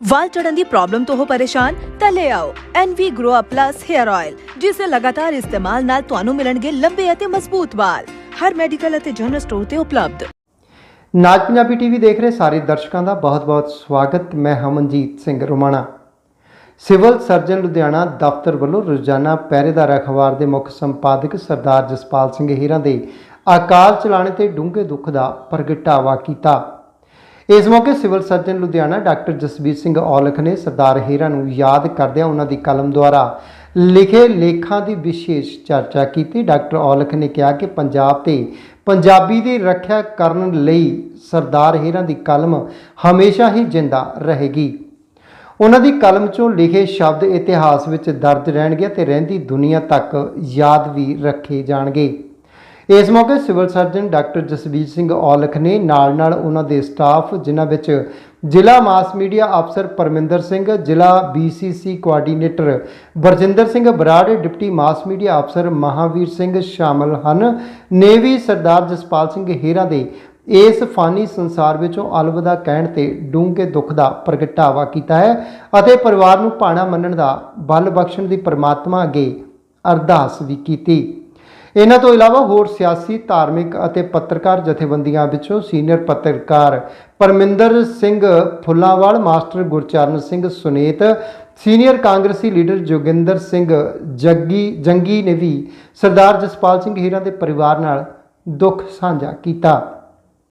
ਵਾਲ ਝੜਨ ਦੀ problem ਤੋਂ ਹੋ ਪਰੇਸ਼ਾਨ, ਤਾਂ ਲੈ ਆਓ NV Grow Up Plus Hair Oil, ਜਿਸ ਦੇ ਲਗਾਤਾਰ ਇਸਤੇਮਾਲ ਨਾਲ ਤੁਹਾਨੂੰ ਮਿਲਣਗੇ ਲੰਬੇ ਅਤੇ ਮਜ਼ਬੂਤ ਵਾਲ। ਹਰ ਮੈਡੀਕਲ ਅਤੇ ਜਨਰਲ ਸਟੋਰ ਤੇ ਉਪਲਬਧ। ਨਾਜ ਪੰਜਾਬੀ ਟੀਵੀ ਦੇਖ ਰਹੇ ਸਾਰੇ ਦਰਸ਼ਕਾਂ ਦਾ ਬਹੁਤ-ਬਹੁਤ ਸਵਾਗਤ। ਮੈਂ ਹਮਨਜੀਤ ਸਿੰਘ ਰੋਮਾਣਾ। ਸਿਵਲ ਸਰਜਨ ਲੁਧਿਆਣਾ ਦਫ਼ਤਰ ਵੱਲੋਂ ਰੋਜ਼ਾਨਾ ਪਹਿਰੇਦਾਰ ਅਖਬਾਰ ਦੇ ਮੁੱਖ ਸੰਪਾਦਕ ਸਰਦਾਰ ਜਸਪਾਲ ਸਿੰਘ ਹੀਰਾ ਦੇ ਅਕਾਲ ਚਲਾਣੇ ਤੇ ਡੂੰਘੇ ਦੁੱਖ ਦਾ ਪ੍ਰਗਟਾਵਾ ਕੀਤਾ। ਇਸ ਮੌਕੇ civil surgeon Ludhiana doctor Jasbir Singh Aulakh ਨੇ ਸਰਦਾਰ ਹੀਰਾ ਨੂੰ ਯਾਦ ਕਰਦਿਆਂ ਉਹਨਾਂ ਦੀ ਕਲਮ ਦੁਆਰਾ ਲਿਖੇ ਲੇਖਾਂ ਦੀ ਵਿਸ਼ੇਸ਼ ਚਰਚਾ ਕੀਤੀ। ਡਾਕਟਰ ਔਲਖ ਨੇ ਕਿਹਾ ਕਿ ਪੰਜਾਬ ਤੇ ਪੰਜਾਬੀ ਦੀ ਰੱਖਿਆ ਕਰਨ ਲਈ ਸਰਦਾਰ ਹੀਰਾ ਦੀ ਕਲਮ ਹਮੇਸ਼ਾ ਹੀ ਜਿੰਦਾ ਰਹੇਗੀ। ਉਹਨਾਂ ਦੀ ਕਲਮ 'ਚੋਂ ਲਿਖੇ ਸ਼ਬਦ ਇਤਿਹਾਸ ਵਿੱਚ ਦਰਜ ਰਹਿਣਗੇ ਤੇ ਰਹਿੰਦੀ ਦੁਨੀਆ ਤੱਕ ਯਾਦ ਵੀ ਰੱਖੇ ਜਾਣਗੇ। ਇਸ ਮੌਕੇ civil surgeon doctor Jasbir Singh Aulakh ਨੇ ਨਾਲ-ਨਾਲ ਉਹਨਾਂ ਦੇ ਸਟਾਫ, ਜਿਨ੍ਹਾਂ ਵਿੱਚ ਜ਼ਿਲ੍ਹਾ ਮਾਸ ਮੀਡੀਆ ਅਫਸਰ ਪਰਮਿੰਦਰ ਸਿੰਘ, ਜ਼ਿਲ੍ਹਾ BCC coordinator Barjinder Singh Brar, deputy mass media ਅਫਸਰ ਮਹਾਵੀਰ ਸਿੰਘ ਸ਼ਾਮਲ ਹਨ। ਨੇ ਵੀ ਸਰਦਾਰ ਜਸਪਾਲ ਸਿੰਘ ਹੇਰਾ ਦੇ ਇਸ ਫਾਨੀ ਸੰਸਾਰ ਵਿੱਚੋਂ ਅਲਵਿਦਾ ਕਹਿਣ ਤੇ ਡੂੰਘੇ ਦੁੱਖ ਦਾ ਪ੍ਰਗਟਾਵਾ ਕੀਤਾ ਹੈ ਅਤੇ ਪਰਿਵਾਰ ਨੂੰ ਭਾਣਾ ਮੰਨਣ ਦਾ ਬਲ ਬਖਸ਼ਣ ਦੀ ਪਰਮਾਤਮਾ ਅੱਗੇ ਅਰਦਾਸ ਵੀ ਕੀਤੀ। ਇਹਨਾਂ ਤੋਂ ਇਲਾਵਾ ਹੋਰ ਸਿਆਸੀ, ਧਾਰਮਿਕ ਅਤੇ ਪੱਤਰਕਾਰ ਜਥੇਬੰਦੀਆਂ ਵਿੱਚੋਂ ਸੀਨੀਅਰ ਪੱਤਰਕਾਰ ਪਰਮਿੰਦਰ ਸਿੰਘ ਫੁੱਲਾਵਾਲ, ਮਾਸਟਰ ਗੁਰਚਰਨ ਸਿੰਘ ਸੁਨੇਤ, ਸੀਨੀਅਰ ਕਾਂਗਰਸੀ ਲੀਡਰ ਜੋਗਿੰਦਰ ਸਿੰਘ ਜੱਗੀ, ਜੰਗੀ ਨੇ ਵੀ ਸਰਦਾਰ ਜਸਪਾਲ ਸਿੰਘ ਹੀਰਾ ਦੇ ਪਰਿਵਾਰ ਨਾਲ ਦੁੱਖ ਸਾਂਝਾ ਕੀਤਾ।